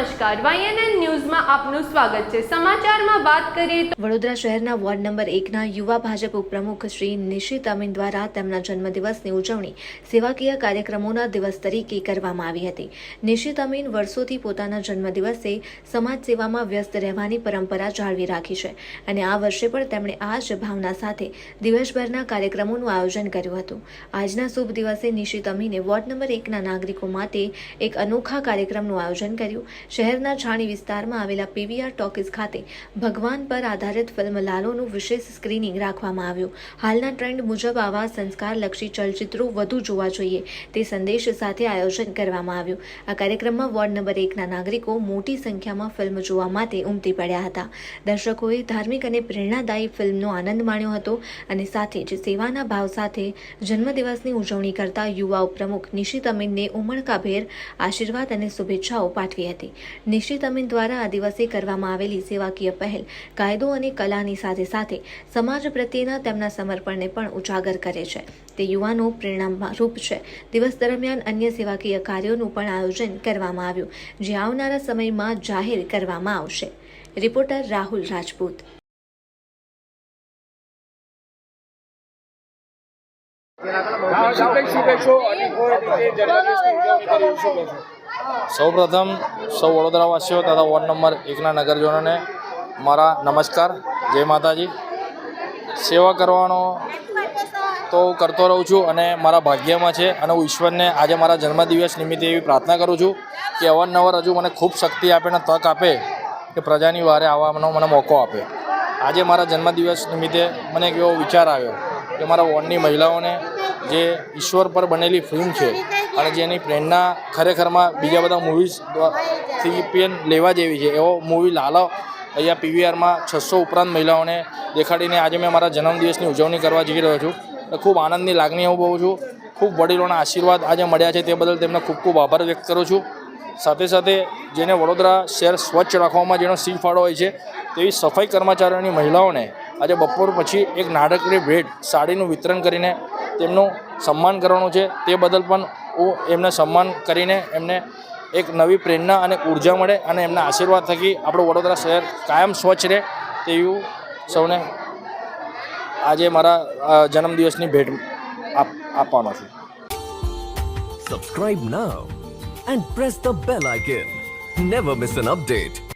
નમસ્કાર. વાયએનએન ન્યૂઝમાં આપનું સ્વાગત છે. સમાચારમાં વાત કરીએ તો વડોદરા શહેરના વોર્ડ નંબર એકના યુવા ભાજપ ઉપપ્રમુખ શ્રી નિશિત અમીન દ્વારા તેમના જન્મદિવસની ઉજવણી સેવાકીય કાર્યક્રમોના દિવસ તરીકે કરવામાં આવી હતી. નિશિત અમીન વર્ષોથી પોતાના જન્મદિવસે સમાજ સેવામાં વ્યસ્ત રહેવાની પરંપરા જાળવી રાખી છે અને આ વર્ષે પણ તેમણે આ જ ભાવના સાથે દિવસભરના કાર્યક્રમોનું આયોજન કર્યું હતું. આજના શુભ દિવસે નિશિત અમીને વોર્ડ નંબર એકના નાગરિકો માટે એક અનોખા કાર્યક્રમનું આયોજન કર્યું. શહેરના છાણી વિસ્તારમાં આવેલા પીવીઆર ટોકીઝ ખાતે ભગવાન પર આધારિત ફિલ્મ લાલોનું વિશેષ સ્ક્રીનિંગ રાખવામાં આવ્યું. હાલના ટ્રેન્ડ મુજબ આવા સંસ્કારલક્ષી ચલચિત્રો વધુ જોવા જોઈએ તે સંદેશ સાથે આયોજન કરવામાં આવ્યું. આ કાર્યક્રમમાં વોર્ડ નંબર એકના નાગરિકો મોટી સંખ્યામાં ફિલ્મ જોવા માટે ઉમટી પડ્યા હતા. દર્શકોએ ધાર્મિક અને પ્રેરણાદાયી ફિલ્મનો આનંદ માણ્યો હતો અને સાથે જ સેવાના ભાવ સાથે જન્મદિવસની ઉજવણી કરતા યુવા ઉપપ્રમુખ નિશિત અમીનને ઉમળકાભેર આશીર્વાદ અને શુભેચ્છાઓ પાઠવી હતી. નિશિત અમીન દ્વારા આ દિવસે કરવામાં આવેલી સેવાકીય પહેલ, કાયદો અને કલાની સાથે સાથે સમાજ પ્રત્યેના તેમના સમર્પણને પણ ઉજાગર કરે છે. તે યુવાનો પ્રેરણારૂપ છે. દિવસ દરમિયાન અન્ય સેવાકીય કાર્યોનું પણ આયોજન કરવામાં આવ્યું, જે આવનારા સમયમાં જાહેર કરવામાં આવશે. રિપોર્ટર રાહુલ રાજપૂત. શુભેચ્છો અને જન્મદિવસની ઉજવણી કરી શકો કહેશો સૌપ્રથમ સૌ વડોદરાવાસીઓ તથા વોર્ડ નંબર એકના નગરજનોને મારા નમસ્કાર. જય માતાજી. સેવા કરવાનો તો હું કરતો રહું છું અને મારા ભાગ્યમાં છે અને હું ઈશ્વરને આજે મારા જન્મદિવસ નિમિત્તે એવી પ્રાર્થના કરું છું કે અવારનવાર હજુ મને ખૂબ શક્તિ આપે અને તક આપે કે પ્રજાની વારે આવવાનો મને મોકો આપે. આજે મારા જન્મદિવસ નિમિત્તે મને એક એવો વિચાર આવ્યો કે મારા વોર્ડની મહિલાઓને જે ઈશ્વર પર બનેલી ફિલ્મ છે અને જેની પ્રેરણા ખરેખરમાં બીજા બધા મૂવીઝથી પણ લેવા જેવી છે. એવો મૂવી લાલો અહીંયા પીવીઆરમાં છસો ઉપરાંત મહિલાઓને દેખાડીને આજે મેં મારા જન્મદિવસની ઉજવણી કરવા જઈ રહ્યો છું. ખૂબ આનંદની લાગણી અનુભવું છું. ખૂબ વડીલોના આશીર્વાદ આજે મળ્યા છે તે બદલ તેમને ખૂબ ખૂબ આભાર વ્યક્ત કરું છું. સાથે સાથે જેને વડોદરા શહેર સ્વચ્છ રાખવામાં જેનો સી ફાળો હોય છે, તેવી સફાઈ કર્મચારીઓની મહિલાઓને આજે બપોર પછી એક નાનકડી ભેટ સાડીનું વિતરણ કરીને તેમનું સન્માન કરવાનું છે. તે બદલ પણ હું એમને સન્માન કરીને એમને એક નવી પ્રેરણા અને ઊર્જા મળે અને એમના આશીર્વાદ થકી આપણું વડોદરા શહેર કાયમ સ્વચ્છ રહે તેવું સૌને આજે મારા જન્મદિવસની ભેટ આપ, આપવાનો છું. Subscribe now and press the bell icon never miss an update.